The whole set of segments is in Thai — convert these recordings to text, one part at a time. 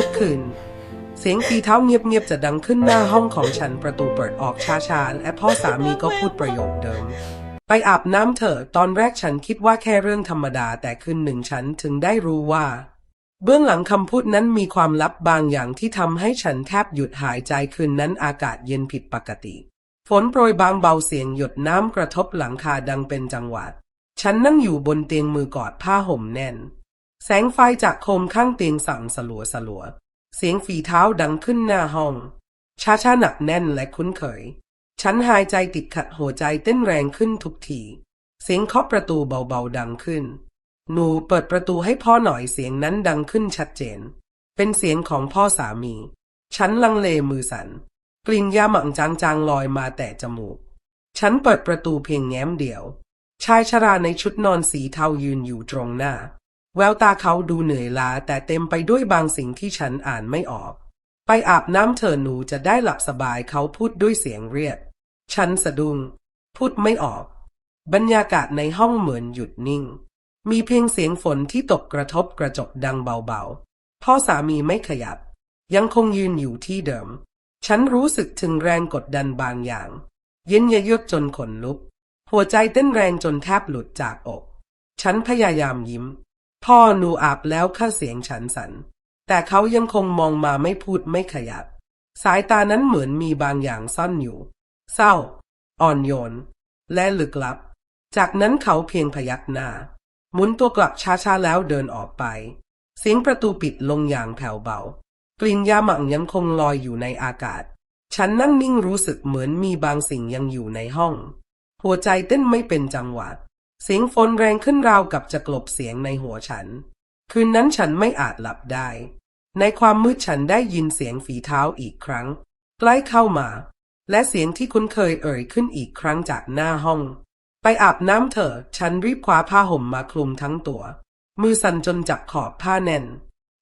ทุกคืน เสียงฝีเท้าเงียบๆจะดังขึ้นหน้าห้องของฉันประตูเปิดออกช้าๆและพ่อสามีก็พูดประโยคเดิม ไปอาบน้ำเถอะตอนแรกฉันคิดว่าแค่เรื่องธรรมดาแต่คืนหนึ่งฉันถึงได้รู้ว่า เบื้องหลังคำพูดนั้นมีความลับบางอย่างที่ทำให้ฉันแทบหยุดหายใจคืนนั้นอากาศเย็นผิดปกติฝนโปรยบางเบาเสียงหยดน้ำกระทบหลังคาดังเป็นจังหวะ ฉันนั่งอยู่บนเตียงมือกอดผ้าห่มแน่น แสงไฟจากโคมข้างเตียงสั่งสลัวสลัว เสียงฝีเท้าดังขึ้นหน้าห้อง ช้าช้าหนักแน่นและคุ้นเคย ฉันหายใจติดขัดหัวใจเต้นแรงขึ้นทุกที เสียงเคาะประตูเบาๆดังขึ้น หนูเปิดประตูให้พ่อหน่อยเสียงนั้นดังขึ้นชัดเจน เป็นเสียงของพ่อสามี ฉันลังเลมือสัน่น กลิ่นยาหมังจางๆลอยมาแต่จมูก ฉันเปิดประตูเพียงแง้มเดียว ชายชราในชุดนอนสีเทายืนอยู่ตรงหน้า แววตาเขาดูเหนื่อยล้าแต่เต็มไปด้วยบางสิ่งที่ฉันอ่านไม่ออก ไปอาบน้ำเถอหนูจะได้หลับสบายเขาพูดด้วยเสียงเรียก ฉันสะดุ้ง พูดไม่ออก บรรยากาศในห้องเหมือนหยุดนิ่ง มีเพียงเสียงฝนที่ตกกระทบกระจกดังเบาๆ พ่อสามีไม่ขยับ ยังคงยืนอยู่ที่เดิม ฉันรู้สึกถึงแรงกดดันบางอย่าง เย็นเยะยดจนขนลุก หัวใจเต้นแรงจนแทบหลุดจากอก ฉันพยายามยิ้ม พ่อหนูอาบแล้วข้าเสียงฉันสัน แต่เขายังคงมองมาไม่พูดไม่ขยับ สายตานั้นเหมือนมีบางอย่างซ่อนอยู่ เศร้า อ่อนโยน และลึกลับ จากนั้นเขาเพียงพยักหน้าหมุนตัวกลับช้าๆแล้วเดินออกไป เสียงประตูปิดลงอย่างแผ่วเบา กลิ่นยาหมังยังคงลอยอยู่ในอากาศ ฉันนั่งนิ่งรู้สึกเหมือนมีบางสิ่งยังอยู่ในห้อง หัวใจเต้นไม่เป็นจังหวะ เสียงฝนแรงขึ้นราวกับจะกลบเสียงในหัวฉัน คืนนั้นฉันไม่อาจหลับได้ ในความมืดฉันได้ยินเสียงฝีเท้าอีกครั้ง ใกล้เข้ามา และเสียงที่คุ้นเคยเอ่ยขึ้นอีกครั้งจากหน้าห้อง ไปอาบน้ำเถอะ ฉันรีบคว้าผ้าห่มมาคลุมทั้งตัว มือสั่นจนจับขอบผ้าแน่น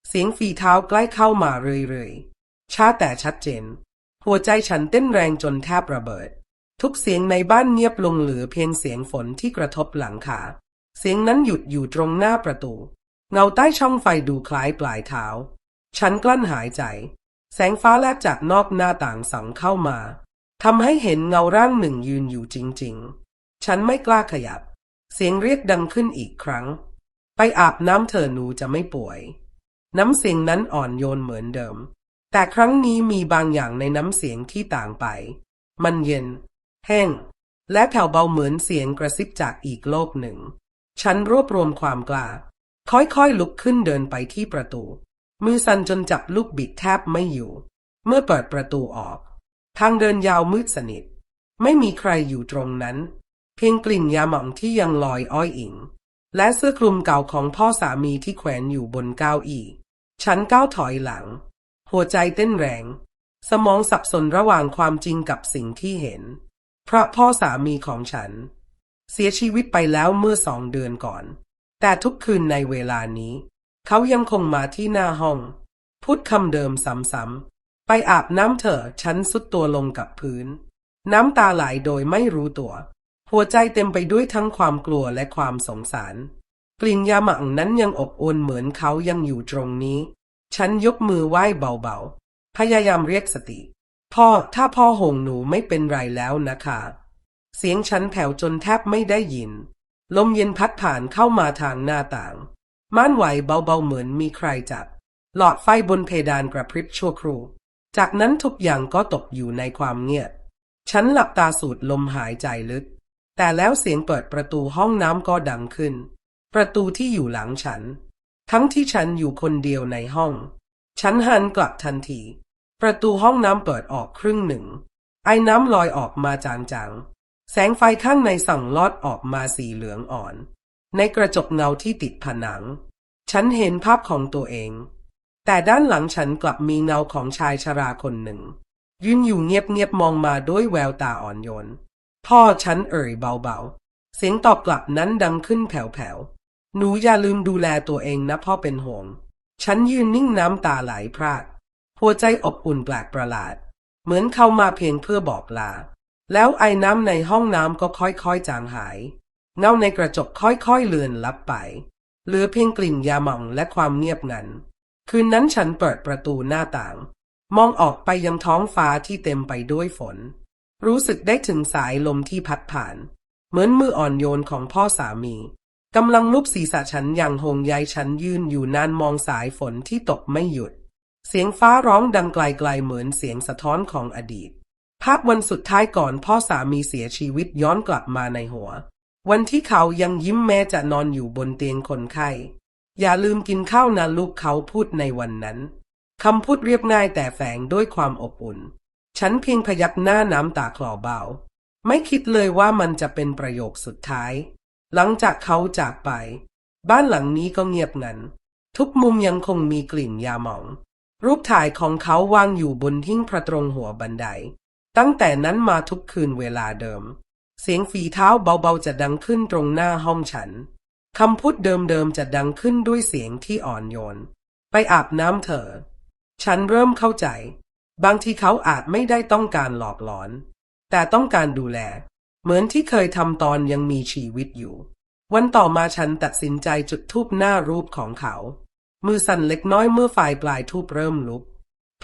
เสียงฝีเท้าใกล้เข้ามาเรื่อยๆช้าแต่ชัดเจน หัวใจฉันเต้นแรงจนแทบระเบิด ทุกเสียงในบ้านเงียบลงเหลือเพียงเสียงฝนที่กระทบหลังคาเสียงนั้นหยุดอยู่ตรงหน้าประตู เงาใต้ช่องไฟดูคล้ายปลายเท้า ฉันกลั้นหายใจ แสงฟ้าแลบจากนอกหน้าต่างส่องเข้ามาทำให้เห็นเงาร่างหนึ่งยืนอยู่จริง ๆ ฉันไม่กล้าขยับ เสียงเรียกดังขึ้นอีกครั้ง ไปอาบน้ำเถอหนูจะไม่ป่วย น้ำเสียงนั้นอ่อนโยนเหมือนเดิม แต่ครั้งนี้มีบางอย่างในน้ำเสียงที่ต่างไป มันเย็น แห้ง และแผ่วเบาเหมือนเสียงกระซิบจากอีกโลกหนึ่ง ฉันรวบรวมความกล้า ค่อยๆลุกขึ้นเดินไปที่ประตู มือสั่นจนจับลูกบิดแทบไม่อยู่ เมื่อเปิดประตูออก ทางเดินยาวมืดสนิท ไม่มีใครอยู่ตรงนั้น เพียงกลิ่นยาหม่องที่ยังลอยอ้อยอิง และเสื้อคลุมเก่าของพ่อสามีที่แขวนอยู่บนก้าวอีฉันก้าวถอยหลัง หัวใจเต้นแรง สมองสับสนระหว่างความจริงกับสิ่งที่เห็น เพราะพ่อสามีของฉัน เสียชีวิตไปแล้วเมื่อสองเดือนก่อน แต่ทุกคืนในเวลานี้ เขายังคงมาที่หน้าห้อง พูดคำเดิมซ้ำๆไปอาบน้ำเถอะฉันสุดตัวลงกับพื้น น้ำตาไหลโดยไม่รู้ตัว หัวใจเต็มไปด้วยทั้งความกลัวและความสงสาร กลิ่นยาหมังนั้นยังอบอวลเหมือนเขายังอยู่ตรงนี้ ฉันยกมือไหว้เบาๆ พยายามเรียกสติ พ่อถ้าพ่อหงหนูไม่เป็นไรแล้วนะคะ เสียงฉันแผ่วจนแทบไม่ได้ยิน ลมเย็นพัดผ่านเข้ามาทางหน้าต่าง ม่านไหวเบาๆเหมือนมีใครจับ หลอดไฟบนเพดานกระพริบชั่วครู่ จากนั้นทุกอย่างก็ตกอยู่ในความเงียบ ฉันหลับตาสูดลมหายใจลึก แต่แล้วเสียงเปิดประตูห้องน้ำก็ดังขึ้น ประตูที่อยู่หลังฉัน ทั้งที่ฉันอยู่คนเดียวในห้อง ฉันหันกลับทันที ประตูห้องน้ำเปิดออกครึ่งหนึ่ง ไอ้น้ำลอยออกมาจางๆ แสงไฟข้างในส่องลอดออกมาสีเหลืองอ่อน ในกระจกเงาที่ติดผนัง ฉันเห็นภาพของตัวเอง แต่ด้านหลังฉันกลับมีเงาของชายชราคนหนึ่ง ยืนอยู่เงียบๆมองมาด้วยแววตาอ่อนโยน พ่อฉันเอ่ยเบาๆ เสียงตอบกลับนั้นดังขึ้นแผ่วๆ หนูอย่าลืมดูแลตัวเองนะพ่อเป็นห่วง ฉันยืนนิ่งน้ำตาไหลพราก หัวใจอบอุ่นแปลกประหลาด เหมือนเข้ามาเพียงเพื่อบอกลา แล้วไอ้น้ำในห้องน้ำก็ค่อยๆจางหาย เงาในกระจกค่อยๆเลือนลับไป เหลือเพียงกลิ่นยาหม่องและความเงียบงัน คืนนั้นฉันเปิดประตูหน้าต่าง มองออกไปยังท้องฟ้าที่เต็มไปด้วยฝน รู้สึกได้ถึงสายลมที่พัดผ่าน เหมือนมืออ่อนโยนของพ่อสามีกำลังลุบศีรษะฉันอย่างหงใยฉันยืนอยู่นานมองสายฝนที่ตกไม่หยุด เสียงฟ้าร้องดังไกลๆเหมือนเสียงสะท้อนของอดีต ภาพวันสุดท้ายก่อนพ่อสามีเสียชีวิตย้อนกลับมาในหัว วันที่เขายังยิ้มแม้จะนอนอยู่บนเตียงคนไข้ อย่าลืมกินข้าวนะลูกเขาพูดในวันนั้นคำพูดเรียบง่ายแต่แฝงด้วยความอบอุ่น ฉันเพียงพยักหน้าน้ำตาคลอเบา ไม่คิดเลยว่ามันจะเป็นประโยคสุดท้าย หลังจากเขาจากไป บ้านหลังนี้ก็เงียบงัน ทุกมุมยังคงมีกลิ่นยาหมอง รูปถ่ายของเขาวางอยู่บนหิ้งพระตรงหัวบันได ตั้งแต่นั้นมาทุกคืนเวลาเดิม เสียงฝีเท้าเบาๆจะดังขึ้นตรงหน้าห้องฉันคำพูดเดิมๆจะดังขึ้นด้วยเสียงที่อ่อนโยน ไปอาบน้ำเถอะฉันเริ่มเข้าใจ บางทีเขาอาจไม่ได้ต้องการหลอกหลอน แต่ต้องการดูแล เหมือนที่เคยทำตอนยังมีชีวิตอยู่ วันต่อมาฉันตัดสินใจจุดทูบหน้ารูปของเขา มือสั่นเล็กน้อยเมื่อฝ่ายปลายทูบเริ่มลุก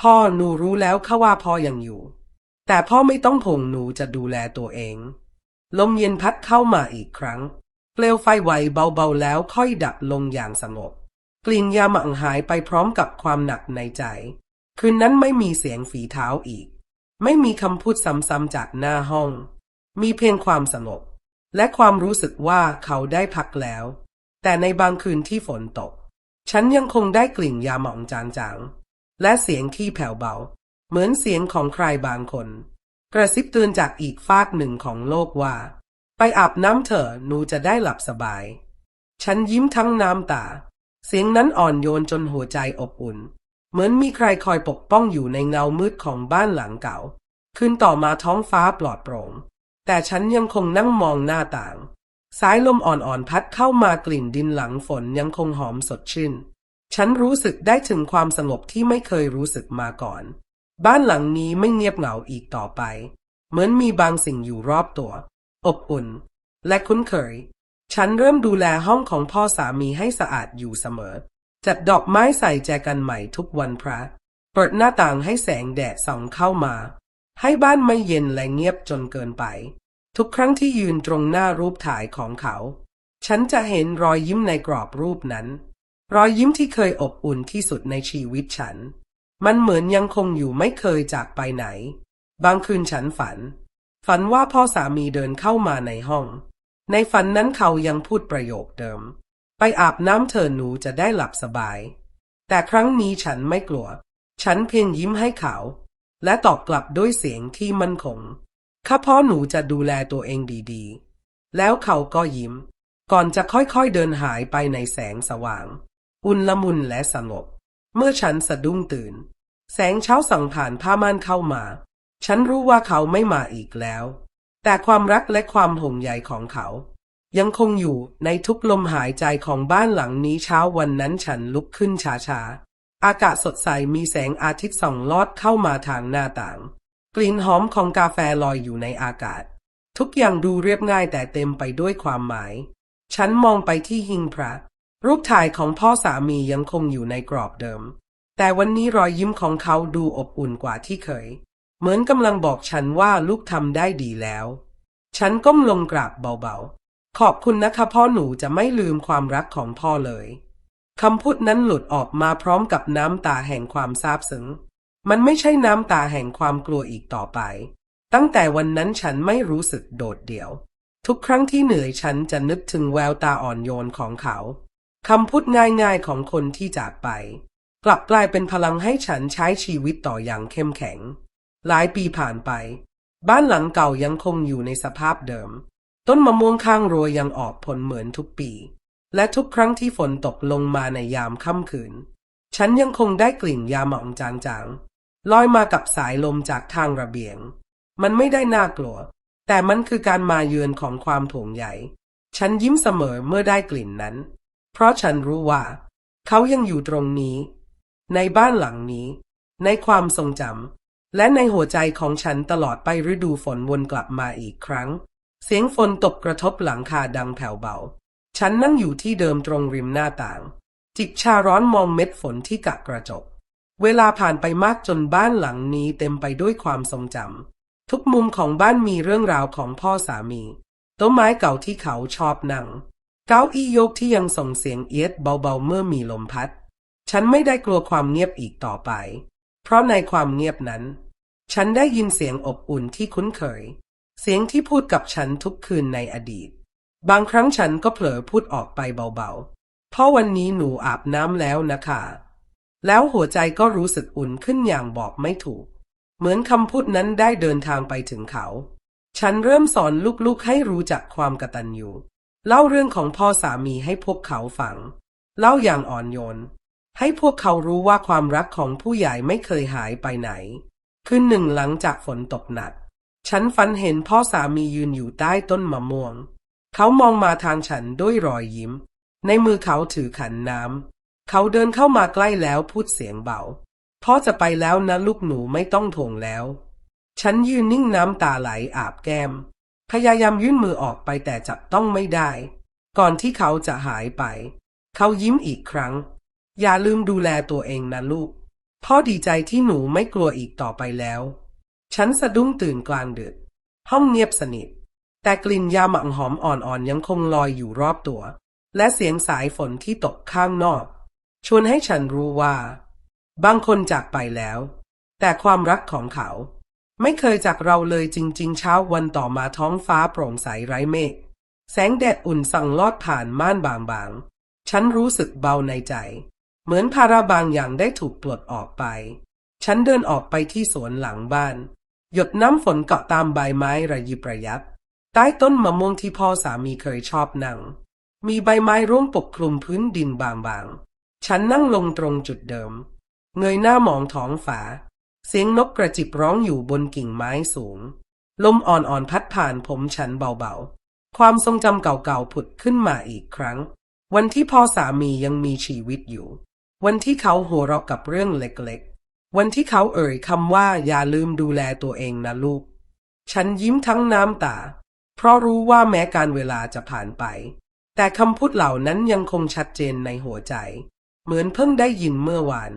พ่อหนูรู้แล้วค่ะว่าพ่อยังอยู่ แต่พ่อไม่ต้องผงหนูจะดูแลตัวเอง ลมเย็นพัดเข้ามาอีกครั้ง เปลวไฟไหวเบาๆแล้วค่อยดับลงอย่างสงบ กลิ่นยาหมังหายไปพร้อมกับความหนักในใจ คืนนั้นไม่มีเสียงฝีเท้าอีก ไม่มีคำพูดซ้ำๆจากหน้าห้อง มีเพียงความสงบ และความรู้สึกว่าเขาได้พักแล้ว แต่ในบางคืนที่ฝนตก ฉันยังคงได้กลิ่นยาหมองจางๆและเสียงที่แผ่วเบา เหมือนเสียงของใครบางคน กระซิบเตือนจากอีกฟากหนึ่งของโลกว่า ไปอาบน้ำเถอะหนูจะได้หลับสบาย ฉันยิ้มทั้งน้ำตา เสียงนั้นอ่อนโยนจนหัวใจอบอุ่น เหมือนมีใครคอยปกป้องอยู่ในเงามืดของบ้านหลังเก่า คืนต่อมาท้องฟ้าปลอดโปร่งแต่ฉันยังคงนั่งมองหน้าต่าง สายลมอ่อนๆพัดเข้ามากลิ่นดินหลังฝนยังคงหอมสดชื่น ฉันรู้สึกได้ถึงความสงบที่ไม่เคยรู้สึกมาก่อน บ้านหลังนี้ไม่เงียบเหงาอีกต่อไป เหมือนมีบางสิ่งอยู่รอบตัว อบอุ่น และคุ้นเคย ฉันเริ่มดูแลห้องของพ่อสามีให้สะอาดอยู่เสมอ จัดดอกไม้ใส่แจกันใหม่ทุกวันพระ เปิดหน้าต่างให้แสงแดดส่องเข้ามา ให้บ้านไม่เย็นและเงียบจนเกินไป ทุกครั้งที่ยืนตรงหน้ารูปถ่ายของเขา ฉันจะเห็นรอยยิ้มในกรอบรูปนั้น รอยยิ้มที่เคยอบอุ่นที่สุดในชีวิตฉัน มันเหมือนยังคงอยู่ไม่เคยจากไปไหน บางคืนฉันฝัน ฝันว่าพ่อสามีเดินเข้ามาในห้อง ในฝันนั้นเขายังพูดประโยคเดิม ไปอาบน้ำเถอหนูจะได้หลับสบาย แต่ครั้งนี้ฉันไม่กลัว ฉันเพียงยิ้มให้เขา และตอบกลับด้วยเสียงที่มั่นคง ข้าพ่อหนูจะดูแลตัวเองดีๆ แล้วเขาก็ยิ้ม ก่อนจะค่อยๆเดินหายไปในแสงสว่าง อุ่นละมุนและสงบ เมื่อฉันสะดุ้งตื่น แสงเช้าส่องผ่านผ้าม่านเข้ามา ฉันรู้ว่าเขาไม่มาอีกแล้ว แต่ความรักและความห่วงใยของเขา ยังคงอยู่ในทุกลมหายใจของบ้านหลังนี้เช้าวันนั้นฉันลุกขึ้นช้าๆ อากาศสดใสมีแสงอาทิตย์ส่องลอดเข้ามาทางหน้าต่าง กลิ่นหอมของกาแฟลอยอยู่ในอากาศ ทุกอย่างดูเรียบง่ายแต่เต็มไปด้วยความหมาย ฉันมองไปที่หิ้งพระ รูปถ่ายของพ่อสามียังคงอยู่ในกรอบเดิม แต่วันนี้รอยยิ้มของเขาดูอบอุ่นกว่าที่เคย เหมือนกำลังบอกฉันว่าลูกทำได้ดีแล้ว ฉันก้มลงกราบเบาๆ ขอบคุณนะคะพ่อหนูจะไม่ลืมความรักของพ่อเลยคำพูดนั้นหลุดออกมาพร้อมกับน้ำตาแห่งความซาบซึ้ง มันไม่ใช่น้ำตาแห่งความกลัวอีกต่อไป ตั้งแต่วันนั้นฉันไม่รู้สึกโดดเดี่ยว ทุกครั้งที่เหนื่อยฉันจะนึกถึงแววตาอ่อนโยนของเขาคำพูดง่ายๆของคนที่จากไป กลับกลายเป็นพลังให้ฉันใช้ชีวิตต่ออย่างเข้มแข็ง หลายปีผ่านไป บ้านหลังเก่ายังคงอยู่ในสภาพเดิม ต้นมะม่วงข้างรั้วยังออกผลเหมือนทุกปี และทุกครั้งที่ฝนตกลงมาในยามค่ำคืน ฉันยังคงได้กลิ่นยาหมองจางๆ ลอยมากับสายลมจากทางระเบียง มันไม่ได้น่ากลัว แต่มันคือการมาเยือนของความถงใหญ่ ฉันยิ้มเสมอเมื่อได้กลิ่นนั้น เพราะฉันรู้ว่า เขายังอยู่ตรงนี้ ในบ้านหลังนี้ ในความทรงจำและในหัวใจของฉันตลอดไปฤดูฝนวนกลับมาอีกครั้ง เสียงฝนตกกระทบหลังคาดังแผ่วเบา ฉันนั่งอยู่ที่เดิมตรงริมหน้าต่าง จิบชาร้อนมองเม็ดฝนที่กะกระจก เวลาผ่านไปมากจนบ้านหลังนี้เต็มไปด้วยความทรงจำทุกมุมของบ้านมีเรื่องราวของพ่อสามีต้นไม้เก่าที่เขาชอบนั่ง เก้าอี้ยกที่ยังส่งเสียงเอียดเบาๆเมื่อมีลมพัด ฉันไม่ได้กลัวความเงียบอีกต่อไป เพราะในความเงียบนั้น ฉันได้ยินเสียงอบอุ่นที่คุ้นเคย เสียงที่พูดกับฉันทุกคืนในอดีต บางครั้งฉันก็เผลอพูดออกไปเบาๆ เพราะวันนี้หนูอาบน้ำแล้วนะคะ แล้วหัวใจก็รู้สึกอุ่นขึ้นอย่างบอกไม่ถูก เหมือนคำพูดนั้นได้เดินทางไปถึงเขา ฉันเริ่มสอนลูกๆให้รู้จักความกตัญญูเล่าเรื่องของพ่อสามีให้พวกเขาฟัง เล่าอย่างอ่อนโยน ให้พวกเขารู้ว่าความรักของผู้ใหญ่ไม่เคยหายไปไหน คืนหนึ่งหลังจากฝนตกหนัก ฉันฝันเห็นพ่อสามียืนอยู่ใต้ต้นมะม่วง เขามองมาทางฉันด้วยรอยยิ้ม ในมือเขาถือขันน้ำ เขาเดินเข้ามาใกล้แล้วพูดเสียงเบา พ่อจะไปแล้วนะลูกหนูไม่ต้องถ่วงแล้ว ฉันยืนนิ่งน้ำตาไหลอาบแก้ม พยายามยื่นมือออกไปแต่จับต้องไม่ได้ ก่อนที่เขาจะหายไป เขายิ้มอีกครั้ง อย่าลืมดูแลตัวเองนะลูก พ่อดีใจที่หนูไม่กลัวอีกต่อไปแล้ว ฉันสะดุ้งตื่นกลางดึก ห้องเงียบสนิท แต่กลิ่นยาหมักหอมอ่อนๆยังคงลอยอยู่รอบตัว และเสียงสายฝนที่ตกข้างนอก ชวนให้ฉันรู้ว่า บางคนจากไปแล้ว แต่ความรักของเขา ไม่เคยจากเราเลยจริง ๆ เช้าวันต่อมาท้องฟ้าโปร่งใสไร้เมฆแสงแดดอุ่นสั่งลอดผ่านม่านบางๆ ฉันรู้สึกเบาในใจ เหมือนภาระบางอย่างได้ถูกปลดออกไป ฉันเดินออกไปที่สวนหลังบ้าน หยดน้ำฝนเกาะตามใบไม้ระยิบระยับ ใต้ต้นมะม่วงที่พ่อสามีเคยชอบนั่ง มีใบไม้ร่วงปกคลุมพื้นดินบางๆ ฉันนั่งลงตรงจุดเดิม เงยหน้ามองท้องฟ้า เสียงนกกระจิบร้องอยู่บนกิ่งไม้สูง ลมอ่อนๆพัดผ่านผมฉันเบาๆ ความทรงจำเก่าๆผุดขึ้นมาอีกครั้ง วันที่พ่อสามียังมีชีวิตอยู่ วันที่เขาหัวเราะกับเรื่องเล็กๆ วันที่เขาเอ่ยคำว่าอย่าลืมดูแลตัวเองนะลูก ฉันยิ้มทั้งน้ำตา เพราะรู้ว่าแม้การเวลาจะผ่านไป แต่คำพูดเหล่านั้นยังคงชัดเจนในหัวใจ เหมือนเพิ่งได้ยินเมื่อวาน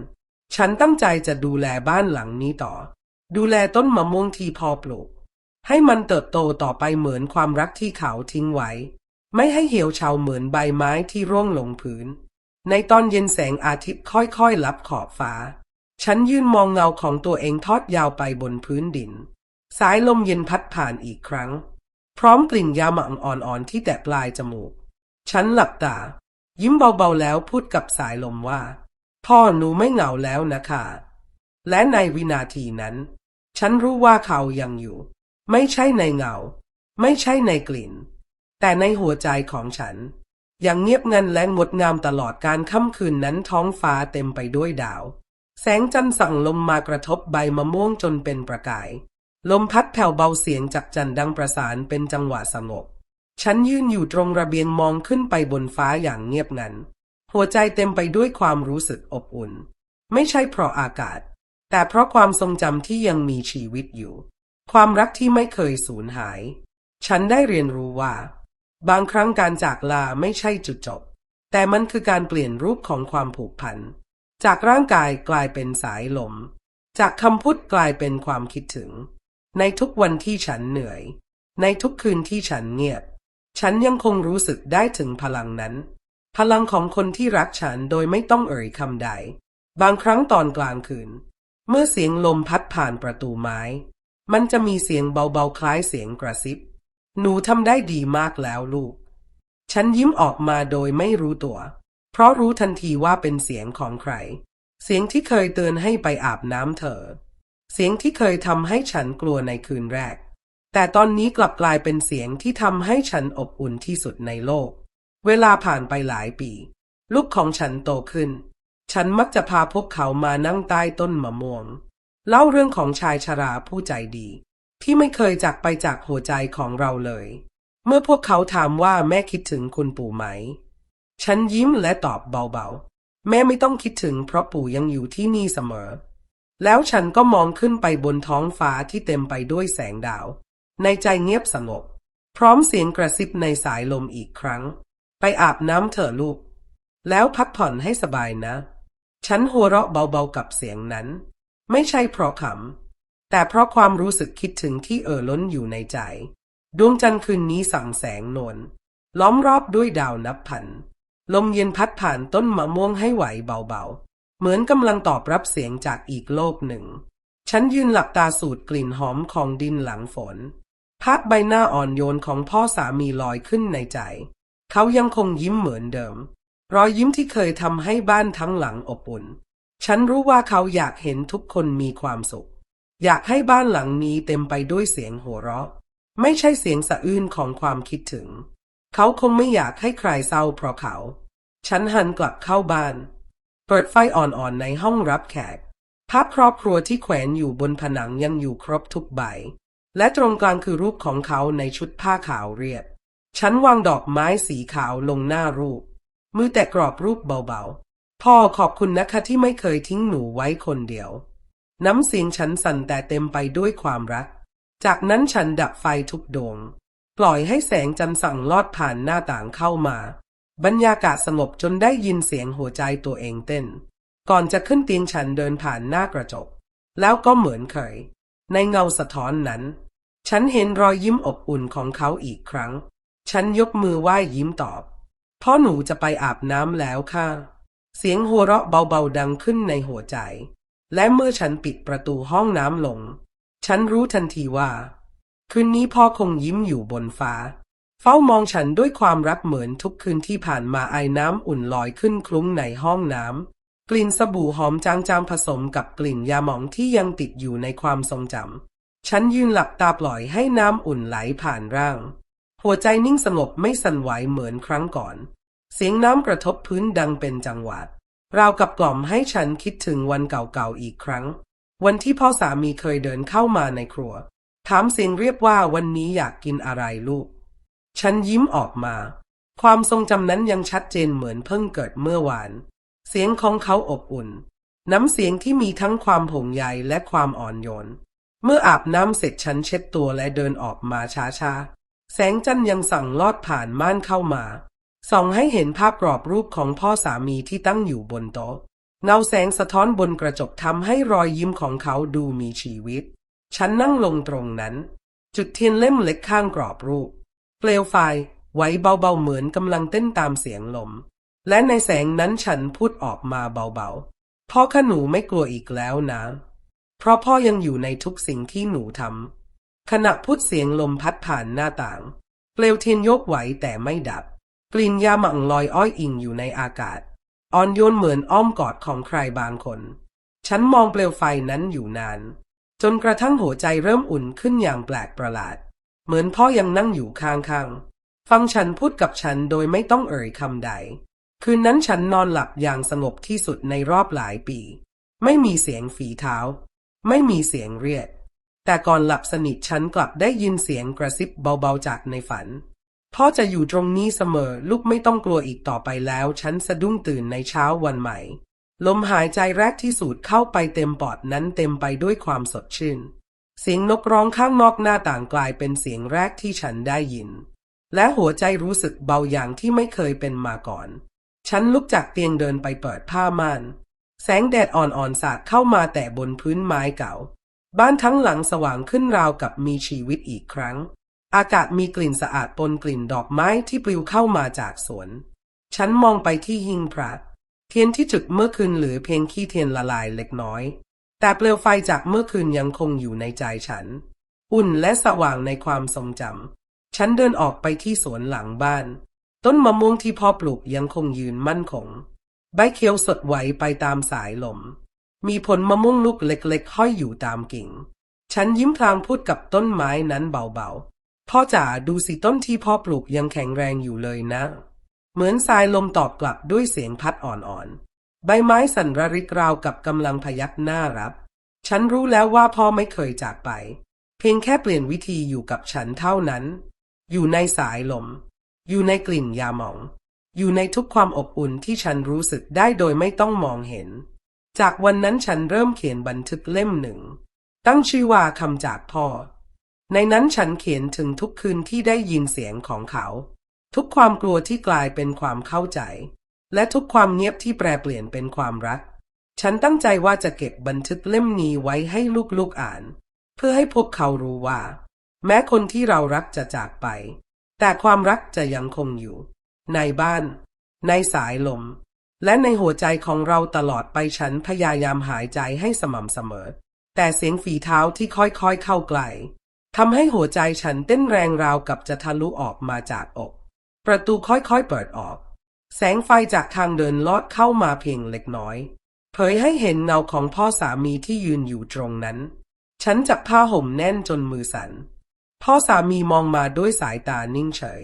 ฉันตั้งใจจะดูแลบ้านหลังนี้ต่อ ดูแลต้นมะม่วงที่พอปลูก ให้มันเติบโตต่อไปเหมือนความรักที่เขาทิ้งไว้ ไม่ให้เหี่ยวเฉาเหมือนใบไม้ที่ร่วงลงพื้น ในตอนเย็นแสงอาทิตย์ค่อยๆลับขอบฟ้า ฉันยืนมองเงาของตัวเองทอดยาวไปบนพื้นดิน สายลมเย็นพัดผ่านอีกครั้ง พร้อมกลิ่นยาหม่องอ่อนๆที่แตะปลายจมูก ฉันหลับตา ยิ้มเบาๆแล้วพูดกับสายลมว่า พ่อหนูไม่เหงาแล้วนะคะ และในวินาทีนั้น ฉันรู้ว่าเขายังอยู่ ไม่ใช่ในเงา ไม่ใช่ในกลิ่น แต่ในหัวใจของฉัน ยังเงียบงันและงดงามตลอดการค่ำคืนนั้นท้องฟ้าเต็มไปด้วยดาว แสงจันทร์สั่งลมมากระทบใบมะม่วงจนเป็นประกาย ลมพัดแผ่วเบาเสียงจากจันทร์ดังประสานเป็นจังหวะสงบ ฉันยืนอยู่ตรงระเบียงมองขึ้นไปบนฟ้าอย่างเงียบงันหัวใจเต็มไปด้วยความรู้สึกอบอุ่น ไม่ใช่เพราะอากาศ แต่เพราะความทรงจำที่ยังมีชีวิตอยู่ ความรักที่ไม่เคยสูญหาย ฉันได้เรียนรู้ว่า บางครั้งการจากลาไม่ใช่จุดจบ แต่มันคือการเปลี่ยนรูปของความผูกพัน จากร่างกายกลายเป็นสายลม จากคำพูดกลายเป็นความคิดถึง ในทุกวันที่ฉันเหนื่อย ในทุกคืนที่ฉันเงียบ ฉันยังคงรู้สึกได้ถึงพลังนั้น พลังของคนที่รักฉันโดยไม่ต้องเอ่ยคำใด บางครั้งตอนกลางคืน เมื่อเสียงลมพัดผ่านประตูไม้ มันจะมีเสียงเบาๆคล้ายเสียงกระซิบ หนูทำได้ดีมากแล้วลูก ฉันยิ้มออกมาโดยไม่รู้ตัว เพราะรู้ทันทีว่าเป็นเสียงของใคร เสียงที่เคยเตือนให้ไปอาบน้ำเถอเสียงที่เคยทำให้ฉันกลัวในคืนแรก แต่ตอนนี้กลับกลายเป็นเสียงที่ทำให้ฉันอบอุ่นที่สุดในโลก เวลาผ่านไปหลายปี ลูกของฉันโตขึ้น ฉันมักจะพาพวกเขามานั่งใต้ต้นมะม่วง เล่าเรื่องของชายชราผู้ใจดี ที่ไม่เคยจากไปจากหัวใจของเราเลย เมื่อพวกเขาถามว่าแม่คิดถึงคุณปู่ไหม ฉันยิ้มและตอบเบาๆ แม่ไม่ต้องคิดถึงเพราะปู่ยังอยู่ที่นี่เสมอแล้วฉันก็มองขึ้นไปบนท้องฟ้าที่เต็มไปด้วยแสงดาว ในใจเงียบสงบ พร้อมเสียงกระซิบในสายลมอีกครั้ง ไปอาบน้ำเถอะลูก แล้วพักผ่อนให้สบายนะ ฉันหัวเราะเบาๆกับเสียงนั้น ไม่ใช่เพราะขำ แต่เพราะความรู้สึกคิดถึงที่เอ่อล้นอยู่ในใจ ดวงจันทร์คืนนี้สั่งแสงนวลล้อมรอบด้วยดาวนับพัน ลมเย็นพัดผ่านต้นมะม่วงให้ไหวเบาๆ เหมือนกำลังตอบรับเสียงจากอีกโลกหนึ่ง ฉันยืนหลับตาสูดกลิ่นหอมของดินหลังฝน ภาพใบหน้าอ่อนโยนของพ่อสามีลอยขึ้นในใจ เขายังคงยิ้มเหมือนเดิม รอยยิ้มที่เคยทำให้บ้านทั้งหลังอบอุ่น ฉันรู้ว่าเขาอยากเห็นทุกคนมีความสุข อยากให้บ้านหลังนี้เต็มไปด้วยเสียงหัวเราะ ไม่ใช่เสียงสะอื้นของความคิดถึง เขาคงไม่อยากให้ใครเศร้าเพราะเขา ฉันหันกลับเข้าบ้าน เปิดไฟอ่อนๆในห้องรับแขก ภาพครอบครัวที่แขวนอยู่บนผนังยังอยู่ครบทุกใบ และตรงกลางคือรูปของเขาในชุดผ้าขาวเรียบ ฉันวางดอกไม้สีขาวลงหน้ารูป มือแตะกรอบรูปเบาๆ พ่อขอบคุณนะคะที่ไม่เคยทิ้งหนูไว้คนเดียว น้ำเสียงฉันสั่นแต่เต็มไปด้วยความรัก จากนั้นฉันดับไฟทุกดวง ปล่อยให้แสงจันทร์ส่องลอดผ่านหน้าต่างเข้ามา บรรยากาศสงบจนได้ยินเสียงหัวใจตัวเองเต้น ก่อนจะขึ้นเตียงฉันเดินผ่านหน้ากระจก แล้วก็เหมือนเคย ในเงาสะท้อนนั้น ฉันเห็นรอยยิ้มอบอุ่นของเขาอีกครั้ง ฉันยกมือไหว้ยิ้มตอบพ่อหนูจะไปอาบน้ำแล้วค่ะ เสียงหัวเราะเบาๆดังขึ้นในหัวใจ และเมื่อฉันปิดประตูห้องน้ำลง ฉันรู้ทันทีว่า คืนนี้พ่อคงยิ้มอยู่บนฟ้า เฝ้ามองฉันด้วยความรักเหมือนทุกคืนที่ผ่านมาไอ้น้ำอุ่นลอยขึ้นคลุ้งในห้องน้ำ กลิ่นสบู่หอมจางๆผสมกับกลิ่นยาหมองที่ยังติดอยู่ในความทรงจำ ฉันยืนหลับตาปล่อยให้น้ำอุ่นไหลผ่านร่าง หัวใจนิ่งสงบไม่สั่นไหวเหมือนครั้งก่อน เสียงน้ำกระทบพื้นดังเป็นจังหวะราวกับกล่อมให้ฉันคิดถึงวันเก่าๆอีกครั้ง วันที่พ่อสามีเคยเดินเข้ามาในครัว ถามเสียงเรียบว่าวันนี้อยากกินอะไรลูก ฉันยิ้มออกมา ความทรงจำนั้นยังชัดเจนเหมือนเพิ่งเกิดเมื่อวาน เสียงของเขาอบอุ่น น้ำเสียงที่มีทั้งความห่วงใยและความอ่อนโยน เมื่ออาบน้ำเสร็จฉันเช็ดตัวและเดินออกมาช้าๆ แสงจันทร์ยังสั่งลอดผ่านม่านเข้ามา ส่องให้เห็นภาพกรอบรูปของพ่อสามีที่ตั้งอยู่บนโต๊ะ เงาแสงสะท้อนบนกระจกทำให้รอยยิ้มของเขาดูมีชีวิต ฉันนั่งลงตรงนั้น จุดเทียนเล่มเล็กข้างกรอบรูป เปลวไฟไหวเบาๆเหมือนกำลังเต้นตามเสียงลม และในแสงนั้นฉันพูดออกมาเบาๆ พ่อข้าหนูไม่กลัวอีกแล้วนะ เพราะพ่อยังอยู่ในทุกสิ่งที่หนูทำขณะพูดเสียงลมพัดผ่านหน้าต่าง เปลวเทียนยกไหวแต่ไม่ดับ กลิ่นยาหมังลอยอ้อยอิงอยู่ในอากาศ อ่อนโยนเหมือนอ้อมกอดของใครบางคน ฉันมองเปลวไฟนั้นอยู่นาน จนกระทั่งหัวใจเริ่มอุ่นขึ้นอย่างแปลกประหลาด เหมือนพ่อยังนั่งอยู่ข้างๆ ฟังฉันพูดกับฉันโดยไม่ต้องเอ่ยคำใด คืนนั้นฉันนอนหลับอย่างสงบที่สุดในรอบหลายปี ไม่มีเสียงฝีเท้า ไม่มีเสียงเรียก แต่ก่อนหลับสนิทฉันกลับได้ยินเสียงกระซิบเบาๆจากในฝัน พ่อจะอยู่ตรงนี้เสมอ ลูกไม่ต้องกลัวอีกต่อไปแล้ว ฉันสะดุ้งตื่นในเช้าวันใหม่ ลมหายใจแรกที่สูดเข้าไปเต็มปอดนั้นเต็มไปด้วยความสดชื่น เสียงนกร้องข้างนอกหน้าต่างกลายเป็นเสียงแรกที่ฉันได้ยิน และหัวใจรู้สึกเบาอย่างที่ไม่เคยเป็นมาก่อน ฉันลุกจากเตียงเดินไปเปิดผ้าม่าน แสงแดดอ่อนๆสาดเข้ามาแต่บนพื้นไม้เก่า บ้านทั้งหลังสว่างขึ้นราวกับมีชีวิตอีกครั้ง อากาศมีกลิ่นสะอาดปนกลิ่นดอกไม้ที่ปลิวเข้ามาจากสวน ฉันมองไปที่หิ้งพระเทียนที่จุดเมื่อคืนเหลือเพียงขี้เทียนละลายเล็กน้อย แต่เปลวไฟจากเมื่อคืนยังคงอยู่ในใจฉัน อุ่นและสว่างในความทรงจำฉันเดินออกไปที่สวนหลังบ้าน ต้นมะม่วงที่พ่อปลูกยังคงยืนมั่นคง ใบเขียวสดไหวไปตามสายลม มีผลมะม่วงลูกเล็กๆ ห้อยอยู่ตามกิ่ง ฉันยิ้มพลางพูดกับต้นไม้นั้นเบาๆ พ่อจ๋าดูสิต้นที่พ่อปลูกยังแข็งแรงอยู่เลยนะ เหมือนสายลมตอบกลับด้วยเสียงพัดอ่อนๆ ใบไม้สั่นระริกราวกับกำลังพยักหน้ารับ ฉันรู้แล้วว่าพ่อไม่เคยจากไป เพียงแค่เปลี่ยนวิธีอยู่กับฉันเท่านั้น อยู่ในสายลม อยู่ในกลิ่นยาหมอง อยู่ในทุกความอบอุ่นที่ฉันรู้สึกได้โดยไม่ต้องมองเห็น จากวันนั้นฉันเริ่มเขียนบันทึกเล่มหนึ่ง ตั้งชื่อว่าคำจากพ่อ ในนั้นฉันเขียนถึงทุกคืนที่ได้ยินเสียงของเขา ทุกความกลัวที่กลายเป็นความเข้าใจ และทุกความเงียบที่แปรเปลี่ยนเป็นความรัก ฉันตั้งใจว่าจะเก็บบันทึกเล่มนี้ไว้ให้ลูกๆอ่าน เพื่อให้พวกเขารู้ว่า แม้คนที่เรารักจะจากไป แต่ความรักจะยังคงอยู่ ในบ้าน ในสายลม และในหัวใจของเราตลอดไปฉันพยายามหายใจให้สม่ำเสมอ แต่เสียงฝีเท้าที่ค่อยๆเข้าใกล้ทำให้หัวใจฉันเต้นแรงราวกับจะทะลุออกมาจากอก ประตูค่อยๆเปิดออก แสงไฟจากทางเดินลอดเข้ามาเพียงเล็กน้อย เผยให้เห็นเงาของพ่อสามีที่ยืนอยู่ตรงนั้น ฉันจับผ้าห่มแน่นจนมือสัน่น พ่อสามีมองมาด้วยสายตานิ่งเฉย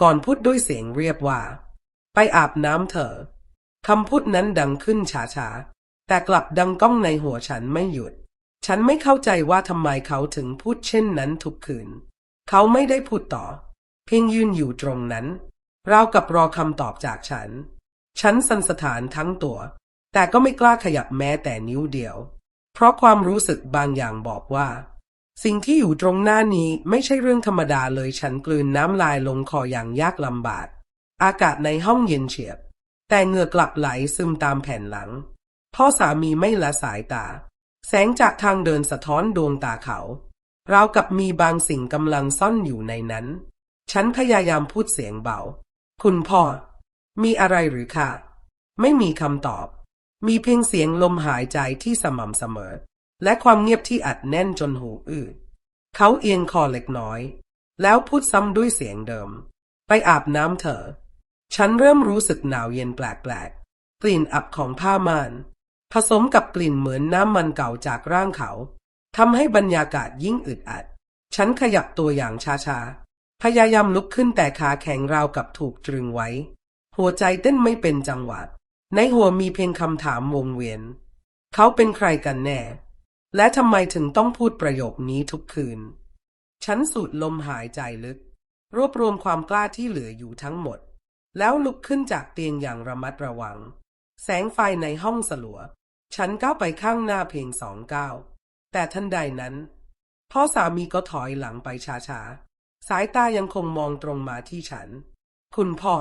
ก่อนพูดด้วยเสียงเรียบว่า ไปอาบน้ำเถอะคำพูดนั้นดังขึ้นช้าๆ แต่กลับดังก้องในหัวฉันไม่หยุด ฉันไม่เข้าใจว่าทำไมเขาถึงพูดเช่นนั้นทุกคืน เขาไม่ได้พูดต่อ เพียงยืนอยู่ตรงนั้นราวกับรอคำตอบจากฉัน ฉันสันสถานทั้งตัว แต่ก็ไม่กล้าขยับแม้แต่นิ้วเดียว เพราะความรู้สึกบางอย่างบอกว่า สิ่งที่อยู่ตรงหน้านี้ไม่ใช่เรื่องธรรมดาเลยฉันกลืนน้ำลายลงคออย่างยากลำบาก อากาศในห้องเย็นเฉียบ แต่เหงื่อกลับไหลซึมตามแผ่นหลัง พ่อสามีไม่ละสายตา แสงจากทางเดินสะท้อนดวงตาเขา ราวกับมีบางสิ่งกำลังซ่อนอยู่ในนั้น ฉันพยายามพูดเสียงเบา คุณพ่อ มีอะไรหรือคะไม่มีคำตอบ มีเพียงเสียงลมหายใจที่สม่ำเสมอ และความเงียบที่อัดแน่นจนหูอื้อเขาเอียงคอเล็กน้อย แล้วพูดซ้ำด้วยเสียงเดิม ไปอาบน้ำเถอะ ฉันเริ่มรู้สึกหนาวเย็นแปลกๆ กลิ่นอับของผ้าม่าน ผสมกับกลิ่นเหมือนน้ำมันเก่าจากร่างเขาทำให้บรรยากาศยิ่งอึดอัด ฉันขยับตัวอย่างช้าๆ พยายามลุกขึ้นแต่ขาแข็งราวกับถูกตรึงไว้ หัวใจเต้นไม่เป็นจังหวะ ในหัวมีเพียงคำถามวงเวียน เขาเป็นใครกันแน่ และทำไมถึงต้องพูดประโยคนี้ทุกคืน ฉันสูดลมหายใจลึก รวบรวมความกล้าที่เหลืออยู่ทั้งหมด แล้วลุกขึ้นจากเตียงอย่างระมัดระวัง แสงไฟในห้องสลัว ฉันก้าวไปข้างหน้าเพียงสองก้าวแต่ทันใดนั้น พ่อสามีก็ถอยหลังไปช้าๆ สายตายังคงมองตรงมาที่ฉัน คุณพ่อ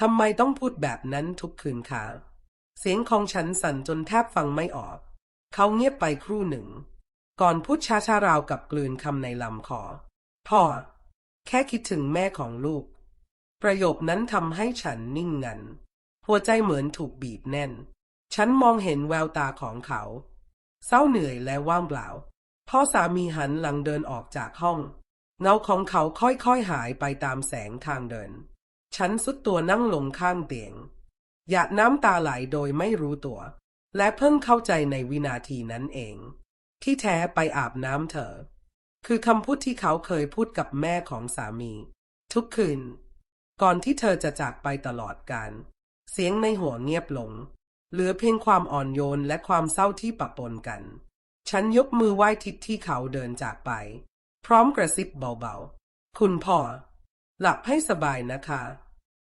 ทำไมต้องพูดแบบนั้นทุกคืนคะเสียงของฉันสั่นจนแทบฟังไม่ออก เขาเงียบไปครู่หนึ่ง ก่อนพูดช้าๆราวกับกลืนคำในลำคอ พ่อ แค่คิดถึงแม่ของลูก ประโยคนั้นทำให้ฉันนิ่งงัน หัวใจเหมือนถูกบีบแน่น ฉันมองเห็นแววตาของเขา เศร้าเหนื่อยและว่างเปล่า พ่อสามีหันหลังเดินออกจากห้อง เงาของเขาค่อยๆหายไปตามแสงทางเดิน ฉันสุดตัวนั่งลงข้างเตียงหยาดน้ำตาไหลโดยไม่รู้ตัว และเพิ่งเข้าใจในวินาทีนั้นเอง ที่แท้ไปอาบน้ำเถอะคือคำพูดที่เขาเคยพูดกับแม่ของสามี ทุกคืน ก่อนที่เธอจะจากไปตลอดกาลเสียงในหัวเงียบลง เหลือเพียงความอ่อนโยนและความเศร้าที่ปะปนกัน ฉันยกมือไหว้ทิศที่เขาเดินจากไป พร้อมกระซิบเบาๆ คุณพ่อ หลับให้สบายนะคะ